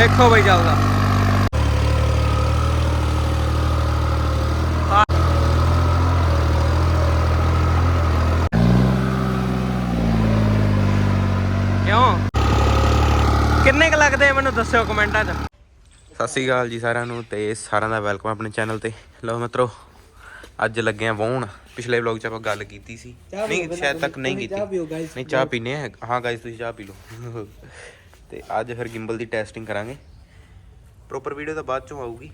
ਦੇਖੋ ਬਈ ਚੱਲਦਾ। ਕਿਉਂ? ਕਿੰਨੇ ਕ ਲੱਗਦੇ ਆ ਮੈਨੂੰ ਦੱਸਿਓ ਕਮੈਂਟਾਂ 'ਚ? ਸਤਿ ਸ਼੍ਰੀ ਅਕਾਲ ਜੀ ਸਾਰਿਆਂ ਨੂੰ ਤੇ ਸਾਰਿਆਂ ਦਾ ਵੈਲਕਮ ਆਪਣੇ ਚੈਨਲ ਤੇ। ਲਓ ਮਿੱਤਰੋ ਅੱਜ ਲੱਗੇ ਆ ਵਾਹੁਣ। ਪਿਛਲੇ ਵਲੌਗ 'ਚ ਆਪਾਂ ਗੱਲ ਕੀਤੀ ਸੀ। ਨਹੀਂ ਸ਼ਾਇਦ ਤੱਕ ਨਹੀਂ ਕੀਤੀ। ਨਹੀਂ ਚਾਹ ਪੀਨੇ ਆ। ਹਾਂ ਗਾਇਸ ਤੁਸੀਂ ਚਾਹ ਪੀ ਲਓ। ਤੇ ਅੱਜ ਫਿਰ ਗਿੰਬਲ ਦੀ ਟੈਸਟਿੰਗ ਕਰਾਂਗੇ। ਪ੍ਰੋਪਰ ਵੀਡੀਓ ਤਾਂ ਬਾਅਦ ਚੋਂ ਆਊਗੀ।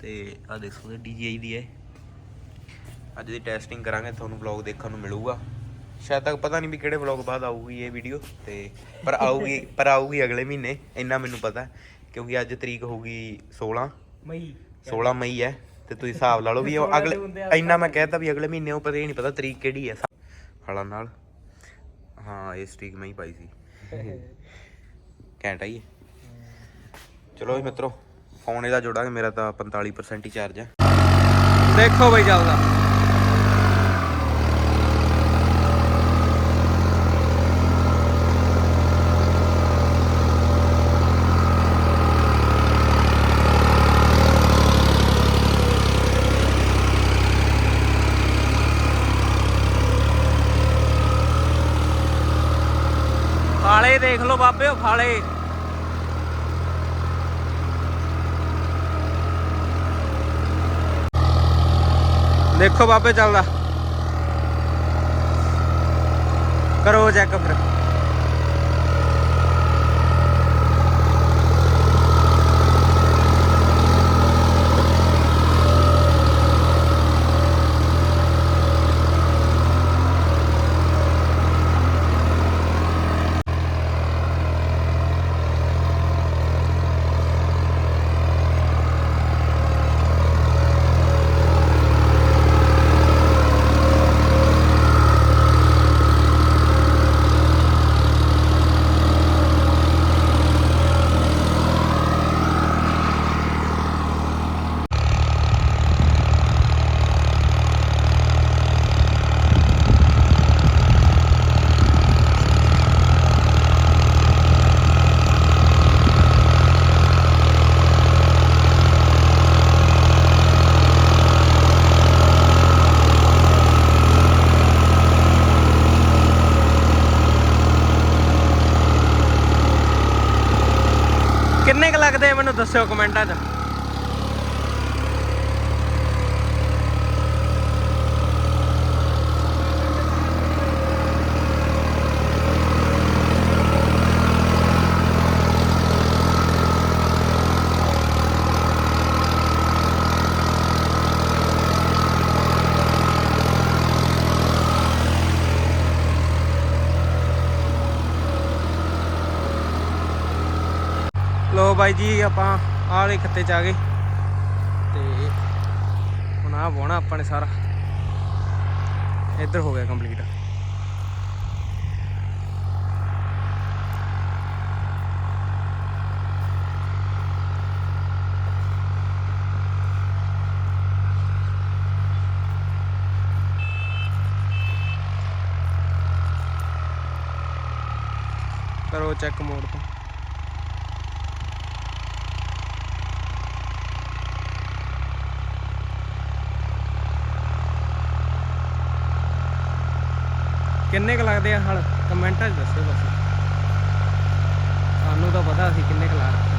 ਤੇ ਆ ਦੇਖੋ ਇਹ DJI ਦੀ ਹੈ। ਅੱਜ ਦੀ ਟੈਸਟਿੰਗ ਕਰਾਂਗੇ ਤੁਹਾਨੂੰ ਵਲੌਗ ਦੇਖਣ ਨੂੰ ਮਿਲੂਗਾ। ਸ਼ਾਇਦ ਤੱਕ ਪਤਾ ਨਹੀਂ ਵੀ ਕਿਹੜੇ ਵਲੌਗ ਬਾਅਦ ਆਊਗੀ ਇਹ ਵੀਡੀਓ ਤੇ ਪਰ ਆਊਗੀ ਪਰ ਆਊਗੀ ਅਗਲੇ ਮਹੀਨੇ ਇੰਨਾ ਮੈਨੂੰ ਪਤਾ ਹੈ, ਕਿਉਂਕਿ ਅੱਜ ਤਰੀਕ ਹੋਊਗੀ 16 ਮਈ। 16 ਮਈ ਹੈ ਤੇ ਤੁਸੀਂ ਹਿਸਾਬ ਲਾ ਲਓ ਵੀ ਉਹ ਅਗਲੇ ਇੰਨਾ ਮੈਂ ਕਹਿਤਾ ਵੀ ਅਗਲੇ ਮਹੀਨੇ ਉਹ ਪਰ ਇਹ ਨਹੀਂ ਪਤਾ ਤਰੀਕ ਕਿਹੜੀ ਹੈ। ਹਲਾਂ ਨਾਲ। ਹਾਂ ਇਸ ਤਰੀਕ ਮੈਂ ਹੀ ਪਾਈ ਸੀ। ਘੈਂਟ ਆਈ ਹੈ ਚਲੋ ਜੀ ਮਿੱਤਰੋ, ਫੋਨ ਇਹਦਾ ਜੋੜਾਂਗੇ, ਮੇਰਾ ਤਾਂ 45% ਹੀ ਚਾਰਜ ਹੈ ਦੇਖੋ ਬਈ ਚੱਲਦਾ। ਦੇਖ ਲਓ ਬਾਬਿਓ ਖਾਲੇ ਦੇਖੋ ਬਾਬੇ ਚੱਲਦਾ। ਕਰੋ ਚੈੱਕ ਫਿਰ ਕਿੰਨੇ ਕ ਲੱਗਦੇ ਮੈਨੂੰ ਦੱਸਿਓ ਕਮੈਂਟਾਂ 'ਚ ਲੋ ਬਾਈ ਜੀ, ਆਪਾਂ ਆਹ ਖੱਤੇ ਚ ਆ ਗਏ। ਤੇ ਹੁਣ ਆ ਵਾਹੁਣਾ ਆਪਾਂ ਨੇ ਸਾਰਾ। ਇੱਧਰ ਹੋ ਗਿਆ ਕੰਪਲੀਟ ਕਰੋ ਚੈੱਕ ਮੋਡ ਤੋਂ। ਕਿੰਨੇ ਕ ਲੱਗਦੇ ਆ ਹਲ? ਕਮੈਂਟਾਂ 'ਚ ਦੱਸਿਓ ਬਸ। ਸਾਨੂੰ ਤਾਂ ਪਤਾ ਸੀ ਕਿੰਨੇ ਕ ਲੱਗਦੇ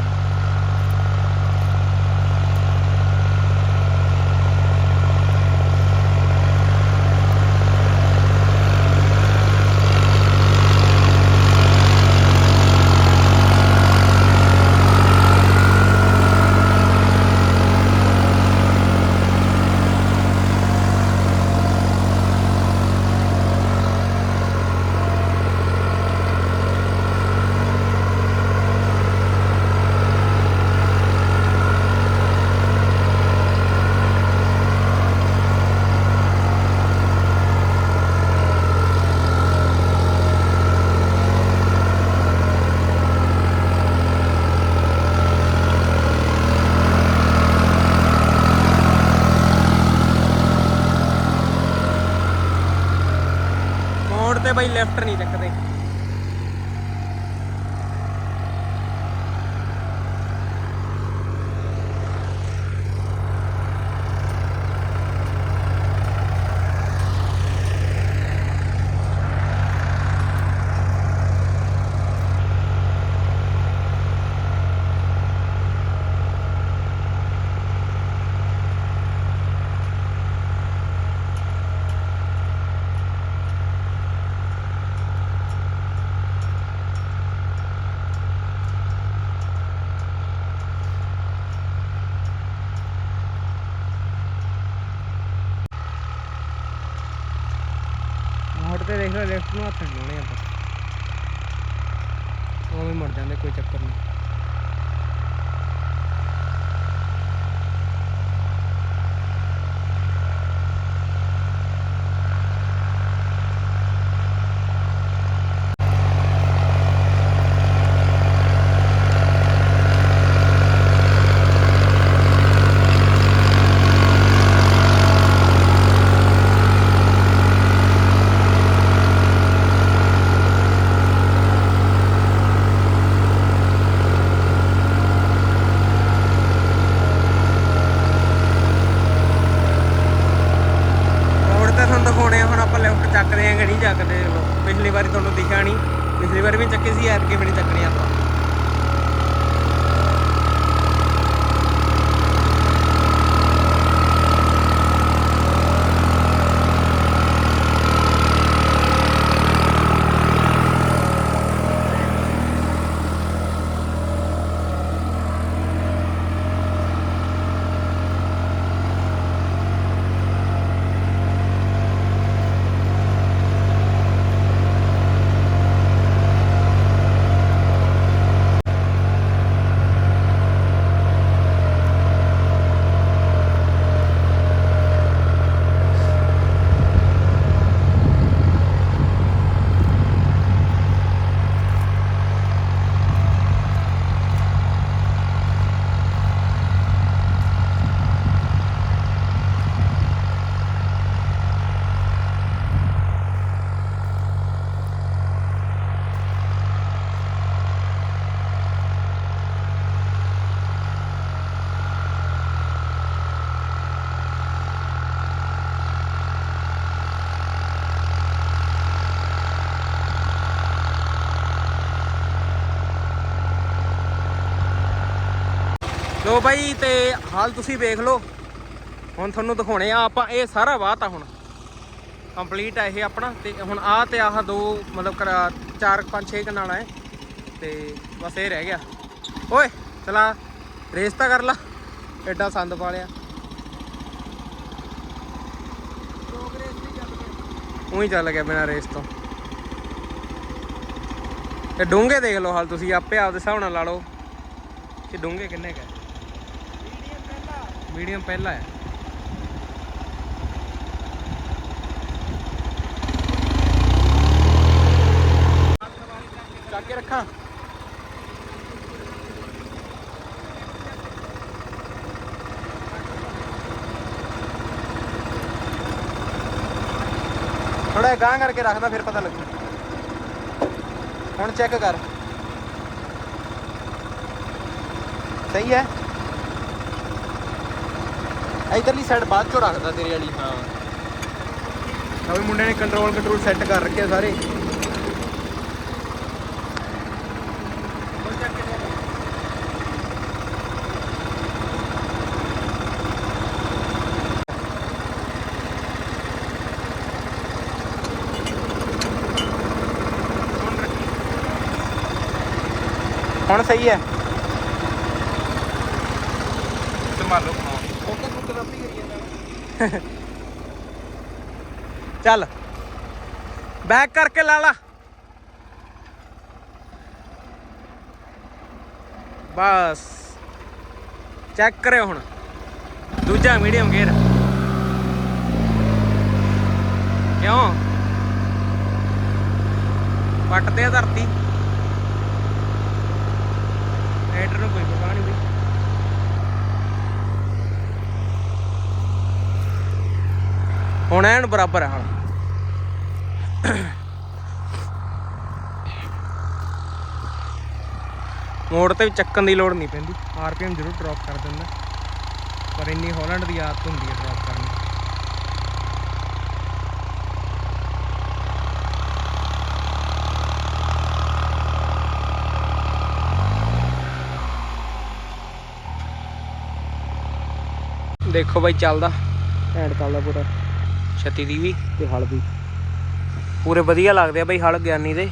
ਰੱਖੇ ਆ। ਮੋੜ ਤੇ ਬਈ ਲੈਫਟ ਨਹੀਂ ਚੱਕਦੇ ਫਿਰ ਲਿਫਟ ਨੂੰ ਹੱਥ ਲਾਉਣੇ ਆਪਾਂ। ਉਵੇਂ ਮੁੜ ਜਾਂਦੇ ਕੋਈ ਚੱਕਰ ਨਹੀਂ। ਲੋ ਬਾਈ ਤੇ ਹਾਲ ਤੁਸੀਂ ਵੇਖ ਲਓ। ਹੁਣ ਤੁਹਾਨੂੰ ਦਿਖਾਉਣੇ ਆ, ਆਪਾਂ ਇਹ ਸਾਰਾ ਵਾਹਤਾ ਹੁਣ। ਕੰਪਲੀਟ ਆ ਇਹ ਆਪਣਾ ਤੇ ਹੁਣ ਆ ਤੇ ਆਹ ਦੋ, ਮਤਲਬ ਕਰਾ- ਚਾਰ, ਪੰਜ, ਛੇ ਕਨਾਲਾ ਹੈ ਤੇ ਬਸ ਇਹ ਰਹਿ ਗਿਆ। ਓਏ, ਚਲਾ, ਰੇਸ ਤਾਂ ਕਰ ਲਾ। ਐਡਾ ਸੰਦ ਪਾ ਪਾਲਿਆ ਉਹੀ ਚੱਲ ਗਿਆ ਬਿਨਾ ਰੇਸ ਤੋਂ। ਤੇ ਡੂੰਘੇ ਦੇਖ ਲਓ ਹਾਲ ਤੁਸੀਂ, ਆਪੇ ਆਪਦੇ ਹਿਸਾਬ ਨਾਲ ਲਾ ਲਓ ਕਿ ਡੂੰਘੇ ਕਿੰਨੇ ਕਾ ਮੀਡੀਅਮ ਪਹਿਲਾ ਹੈ। ਚੱਕ ਕੇ ਰੱਖਾਂ। ਥੋੜਾ ਗਾਂ ਕਰਕੇ ਰੱਖਦਾ, ਫਿਰ ਪਤਾ ਲੱਗੂ। ਹੁਣ ਚੈੱਕ ਕਰ। ਸਹੀ ਹੈ? ਇਧਰਲੀ ਸਾਈਡ ਬਾਅਦ ਚੋਂ ਰੱਖਦਾ ਤੇਰੇ ਵਾਲੀ। ਹਾਂ। ਅਵੇ ਮੁੰਡੇ ਨੇ ਕੰਟਰੋਲ ਕੰਟਰੋਲ ਸੈੱਟ ਕਰ ਰੱਖੇ ਆ ਸਾਰੇ। ਹੁਣ ਸਹੀ ਹੈ। ਸੰਭਾਲੋ ਚੱਲ। ਬੈਕ ਕਰਕੇ ਲਾ ਲਾ। ਬਸ। ਚੈੱਕ ਕਰਿਓ ਹੁਣ। ਦੂਜਾ ਮੀਡੀਅਮ ਗੇਅਰ। ਕਿਉਂ? ਪੱਟਦੇ ਆ ਧਰਤੀ। ਰੇਡਰ ਨੂੰ ਕੋਈ ਪਤਾ ਨਹੀਂ ਬਈ। ਹੁਣ ਐਨ ਬਰਾਬਰ ਹੈ ਹੁਣ। ਮੋੜ ਤੇ ਵੀ ਚੱਕਣ ਦੀ ਲੋੜ ਨਹੀਂ ਪੈਂਦੀ। ਆਰਪੀਐਮ ਜ਼ਰੂਰ ਡ੍ਰੌਪ ਕਰ ਦਿੰਦਾ। ਪਰ ਇੰਨੀ ਹਾਲੈਂਡ ਦੀ ਆਦਤ ਹੁੰਦੀ ਹੈ ਡ੍ਰੌਪ ਕਰਨੀ ਦੇਖੋ ਬਾਈ ਚੱਲਦਾ। ਐਂਡ ਚੱਲਦਾ ਪੂਰਾ। ਛੱਤੀ ਦੀ ਵੀ। ਤੇ ਵੀ। ਪੂਰੇ ਵਧੀਆ ਲੱਗਦੇ ਆ ਬਈ ਹਲ ਗਿਆਨੀ ਦੇ।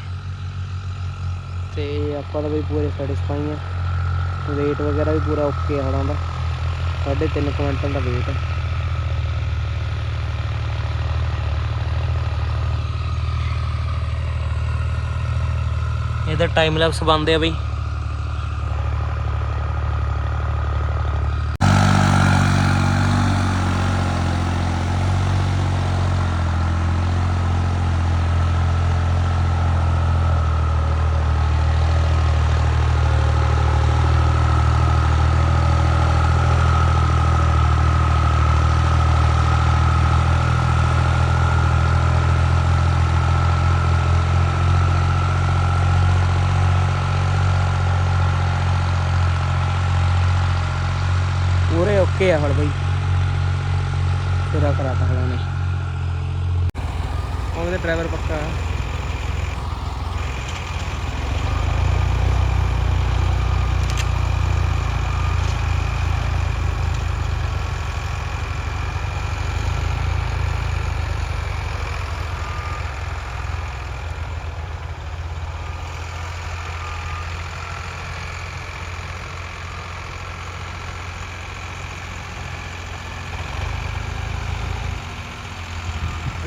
ਤੇ ਆਪਾਂ ਦਾ ਬਈ ਪੂਰੇ ਸੈਟੀਸਫਾਈ ਆ। ਰੇਟ ਵਗੈਰਾ ਵੀ ਪੂਰਾ ਓਕੇ ਹਲਾਂ ਦਾ। 3.5 ਕੁਇੰਟਲ ਦਾ ਵੇਟ ਹੈ ਇਹਦਾ ਟਾਈਮ ਲੈਪਸ ਬੰਦੇ ਆ ਬਈ। ਪੂਰੇ ਓਕੇ ਆ ਹਲ ਬਈ ਤੇਰਾ ਕਰਾਤਾ ਹਲਾ ਨੇ ਉਹਦੇ ਡਰਾਈਵਰ ਪੱਕਾ ਆ।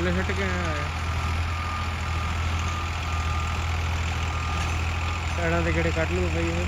ਹਲੇ ਛੱਟ ਕੇ ਆਇਆ ਸਾਈਡਾਂ ਤੇ ਕਿਹੜੇ ਕੱਢ ਲੂ ਬਈ ਇਹ।